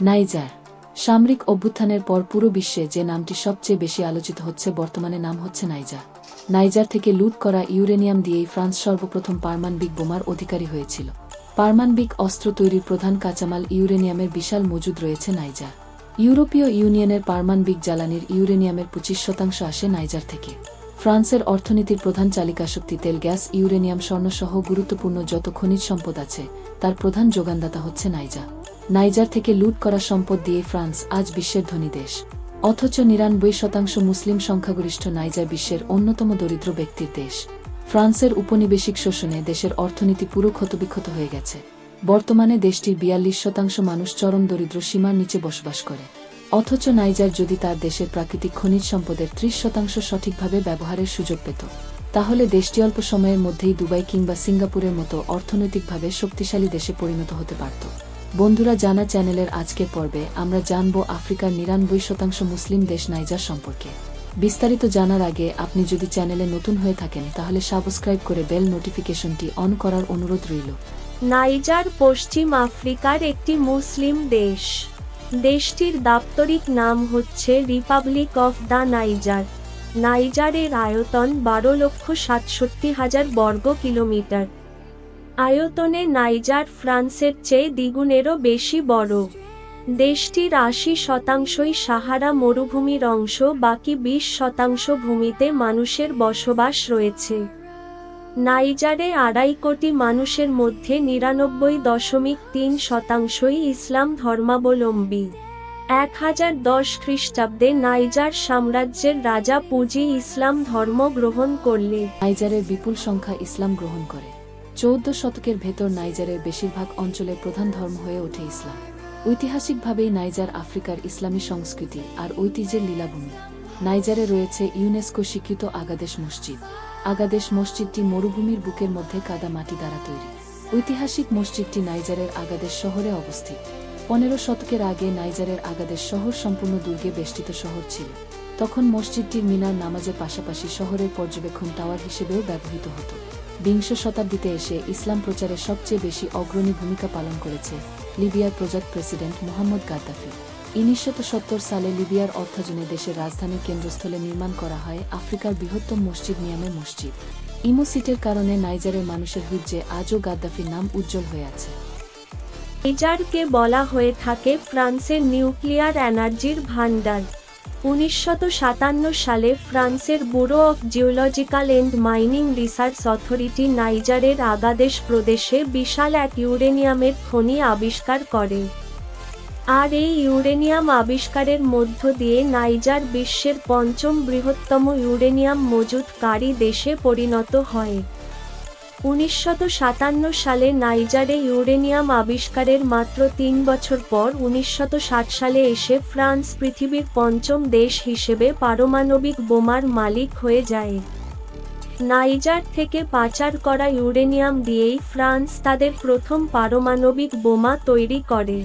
Niger, সামরিক অভ্যুত্থানের পর পুরো বিশ্বে যে নামটি সবচেয়ে বেশি আলোচিত হচ্ছে বর্তমানে নাম হচ্ছে নাইজার। নাইজার থেকে লুট করা ইউরেনিয়াম দিয়েই ফ্রান্স সর্বপ্রথম পারমাণবিক বোমার অধিকারী হয়েছিল। পারমাণবিক অস্ত্র তৈরির প্রধান কাঁচামাল ইউরেনিয়ামের বিশাল মজুদ রয়েছে নাইজার। ইউরোপীয় ইউনিয়নের পারমাণবিক জ্বালানির ইউরেনিয়ামের পঁচিশ শতাংশ আসে নাইজার থেকে। ফ্রান্সের অর্থনীতির প্রধান চালিকাশক্তি তেল গ্যাস ইউরেনিয়াম স্বর্ণসহ গুরুত্বপূর্ণ যত খনিজ সম্পদ আছে, তার প্রধান যোগানদাতা হচ্ছে নাইজা নাইজার থেকে লুট করা সম্পদ দিয়ে ফ্রান্স আজ বিশ্বের ধনী দেশ। অথচ নিরানব্বই শতাংশ মুসলিম সংখ্যাগরিষ্ঠ নাইজার বিশ্বের অন্যতম দরিদ্র ব্যক্তির দেশ। ফ্রান্সের উপনিবেশিক শোষণে দেশের অর্থনীতি পুরো ক্ষতবিক্ষত হয়ে গেছে। বর্তমানে দেশটির বিয়াল্লিশ শতাংশ মানুষ চরম দরিদ্র সীমার নিচে বসবাস করে। অথচ নাইজার যদি তার দেশের প্রাকৃতিক খনিজ সম্পদের ত্রিশ শতাংশ সঠিকভাবে ব্যবহারের সুযোগ পেত, তাহলে দেশটি অল্প সময়ের মধ্যেই দুবাই কিংবা সিঙ্গাপুরের মতো অর্থনৈতিকভাবে শক্তিশালী দেশে পরিণত হতে পারত। বন্ধুরা জানা চ্যানেলের আজকের পর্বে আমরা জানব আফ্রিকার নিরানব্বই শতাংশ মুসলিম দেশ নাইজার সম্পর্কে। বিস্তারিত জানার আগে আপনি যদি চ্যানেলে নতুন হয়ে থাকেন, তাহলে সাবস্ক্রাইব করে বেল নোটিফিকেশনটি অন করার অনুরোধ রইল। নাইজার পশ্চিম আফ্রিকার একটি মুসলিম দেশ। দেশটির দাপ্তরিক নাম হচ্ছে রিপাবলিক অফ দ্য নাইজার। নাইজারের আয়তন বারো লক্ষ সাতষট্টি হাজার বর্গ কিলোমিটার। আয়তনে নাইজার ফ্রান্সের চেয়ে দ্বিগুণেরও বেশি বড়। দেশটির আশি শতাংশই সাহারা মরুভূমির অংশ, বাকি বিশ শতাংশ ভূমিতে মানুষের বসবাস রয়েছে। নাইজারে আড়াই কোটি মানুষের মধ্যে নিরানব্বই দশমিক তিন শতাংশই ইসলাম ধর্মাবলম্বী। এক হাজার দশ খ্রিস্টাব্দে নাইজার সাম্রাজ্যের রাজা পুঁজি ইসলাম ধর্ম গ্রহণ করলে। নাইজারের বিপুল সংখ্যা ইসলাম গ্রহণ করে। চৌদ্দ শতকের ভেতর নাইজারের বেশিরভাগ অঞ্চলে প্রধান ধর্ম হয়ে ওঠে ইসলাম। ঐতিহাসিকভাবেই নাইজার আফ্রিকার ইসলামী সংস্কৃতি আর ঐতিহ্যের লীলাভূমি। নাইজারে রয়েছে ইউনেস্কো স্বীকৃত আগাদেশ মসজিদ। আগাদেশ মসজিদটি মরুভূমির বুকের মধ্যে কাদা মাটি দ্বারা তৈরি। ঐতিহাসিক মসজিদটি নাইজারের আগাদেশ শহরে অবস্থিত। পনেরো শতকের আগে নাইজারের আগাদেশ শহর সম্পূর্ণ দুর্গে বেষ্টিত শহর ছিল। তখন মসজিদটির মিনার নামাজের পাশাপাশি শহরের পর্যবেক্ষণ টাওয়ার হিসেবেও ব্যবহৃত হতো। বিংশ শতাব্দীতে এসে ইসলাম প্রচারে সবচেয়ে বেশি অগ্রণী ভূমিকা পালন করেছে লিবিয়ার প্রজাত প্রেসিডেন্ট মোহাম্মদ গাদ্দাফি। সত্তর সালে লিবিয়ার অর্থায়নে দেশের রাজধানীর কেন্দ্রস্থলে নির্মাণ করা হয় আফ্রিকার বৃহত্তম মসজিদ নিয়ামের মসজিদ। ইমো সিটের কারণে নাইজারের মানুষের হৃদয়ে আজও গাদ্দাফির নাম উজ্জ্বল হয়ে আছে। নাইজারকে বলা হয়ে থাকে ফ্রান্সের নিউক্লিয়ার এনার্জির ভান্ডার উনিশশত সালে ফ্রান্সের bureau of geological and mining research authority নাইজারের আগাদেশ প্রদেশে বিশাল এক ইউরেনিয়ামের খনি আবিষ্কার করে। আর এই ইউরেনিয়াম আবিষ্কারের মধ্য দিয়ে নাইজার বিশ্বের পঞ্চম বৃহত্তম ইউরেনিয়াম মজুতকারী দেশে পরিণত হয়। উনিশশত সাতান্ন সালে নাইজারে ইউরেনিয়াম আবিষ্কারের মাত্র তিন বছর পর উনিশশত সালে এসে ফ্রান্স পৃথিবীর পঞ্চম দেশ হিসেবে পারমাণবিক বোমার মালিক হয়ে যায়। নাইজার থেকে পাচার করা ইউরেনিয়াম দিয়েই ফ্রান্স তাদের প্রথম পারমাণবিক বোমা তৈরি করে।